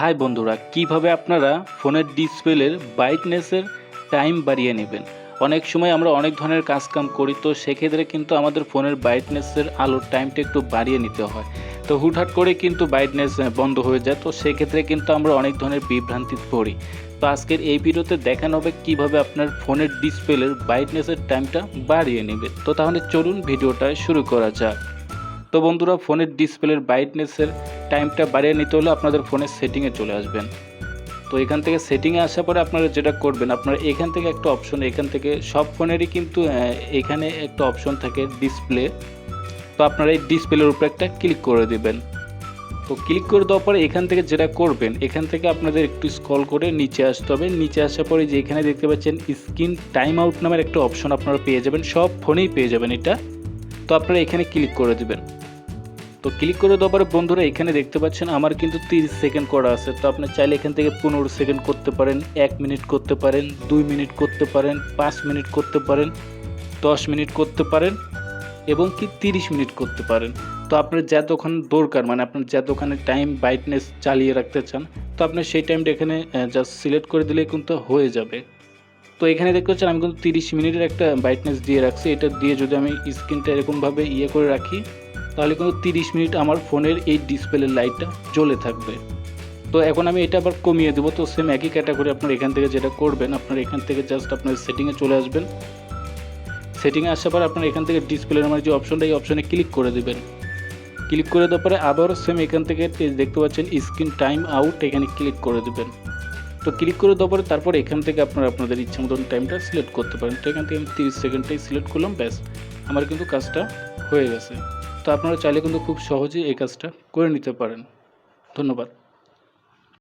High বন্ধুরা, কীভাবে আপনারা ফোনের ডিসপ্লের ব্রাইটনেসের টাইম বাড়িয়ে নেবেন? অনেক সময় আমরা অনেক ধরনের কাজ কাম করি, তো সেক্ষেত্রে কিন্তু আমাদের ফোনের ব্রাইটনেসের আলোর টাইমটা একটু বাড়িয়ে নিতে হয়। তো হুটহাট করে কিন্তু ব্রাইটনেস বন্ধ হয়ে যায়, তো সেক্ষেত্রে কিন্তু আমরা অনেক ধরনের বিভ্রান্তি পড়ি। তো আজকের এই ভিডিওতে দেখানো হবে কীভাবে আপনার ফোনের ডিসপ্লের ব্রাইটনেসের টাইমটা বাড়িয়ে নেবে তো তাহলে চলুন ভিডিওটা শুরু করা যাক। তো বন্ধুরা, ফোনের ডিসপ্লের ব্রাইটনেসের টাইমটা বাড়িয়ে নিতে হলে আপনাদের ফোনের সেটিংয়ে চলে আসবেন। তো এখান থেকে সেটিংয়ে আসার পরে আপনারা যেটা করবেন, আপনারা এখান থেকে একটা অপশন এখান থেকে সব ফোনেরই কিন্তু এখানে একটা অপশন থাকে ডিসপ্লে তো আপনারা এই ডিসপ্লের উপরে একটা ক্লিক করে দেবেন। তো ক্লিক করে দেওয়ার পরে এখান থেকে যেটা করবেন, এখান থেকে আপনাদের একটু স্ক্রল করে নিচে আসতে হবে। নিচে আসার পরে যে এখানে দেখতে পাচ্ছেন স্ক্রিন টাইম আউট নামের একটা অপশন আপনারা পেয়ে যাবেন, সব ফোনেই পেয়ে যাবেন এটা। তো আপনারা এখানে ক্লিক করে দিবেন। তো ক্লিক করে দেওয়ার পরে বন্ধুরা, এখানে দেখতে পাচ্ছেন, আমার কিন্তু তিরিশ সেকেন্ড করা আছে। তো আপনি চাইলে এখান থেকে পনেরো সেকেন্ড করতে পারেন, এক মিনিট করতে পারেন, দুই মিনিট করতে পারেন, পাঁচ মিনিট করতে পারেন, দশ মিনিট করতে পারেন এবং কি তিরিশ মিনিট করতে পারেন। তো আপনার যতক্ষণ দরকার মানে আপনার যতক্ষণে টাইম ব্রাইটনেস চালিয়ে রাখতে চান, তো আপনি সেই টাইমটা এখানে জাস্ট সিলেক্ট করে দিলে কিন্তু হয়ে যাবে। তো এখানে দেখতে পাচ্ছেন, আমি কিন্তু তিরিশ মিনিটের একটা ব্রাইটনেস দিয়ে রাখছি। এটা দিয়ে যদি আমি স্ক্রিনটা এরকমভাবে ইয়ে করে রাখি তাহলে কিন্তু তিরিশ মিনিট আমার ফোনের এই ডিসপ্লের লাইটটা জ্বলে থাকবে। তো এখন আমি এটা আবার কমিয়ে দেবো। তো সেম একই ক্যাটাগরি আপনার এখান থেকে যেটা করবেন, আপনার এখান থেকে জাস্ট আপনার সেটিংয়ে চলে আসবেন। সেটিংয়ে আসার পর আপনার এখান থেকে ডিসপ্লের আমার যে অপশনটা এই অপশনে ক্লিক করে দেবেন। ক্লিক করে দেওয়ার পরে আবারও সেম এখান থেকে দেখতে পাচ্ছেন স্ক্রিন টাইম আউট এখানে ক্লিক করে দেবেন। তো ক্লিক করে দেওয়ার পরে তারপর এখান থেকে আপনারা আপনাদের ইচ্ছা মতন টাইমটা সিলেক্ট করতে পারেন। তো এখান থেকে আমি তিরিশ সেকেন্ডটাই সিলেক্ট করলাম, ব্যাস। আমার কিন্তু কাজটা হয়ে গেছে। তো আপনারা চাইলে কিন্তু খুব সহজেই এই কাজটা করে নিতে পারেন। ধন্যবাদ।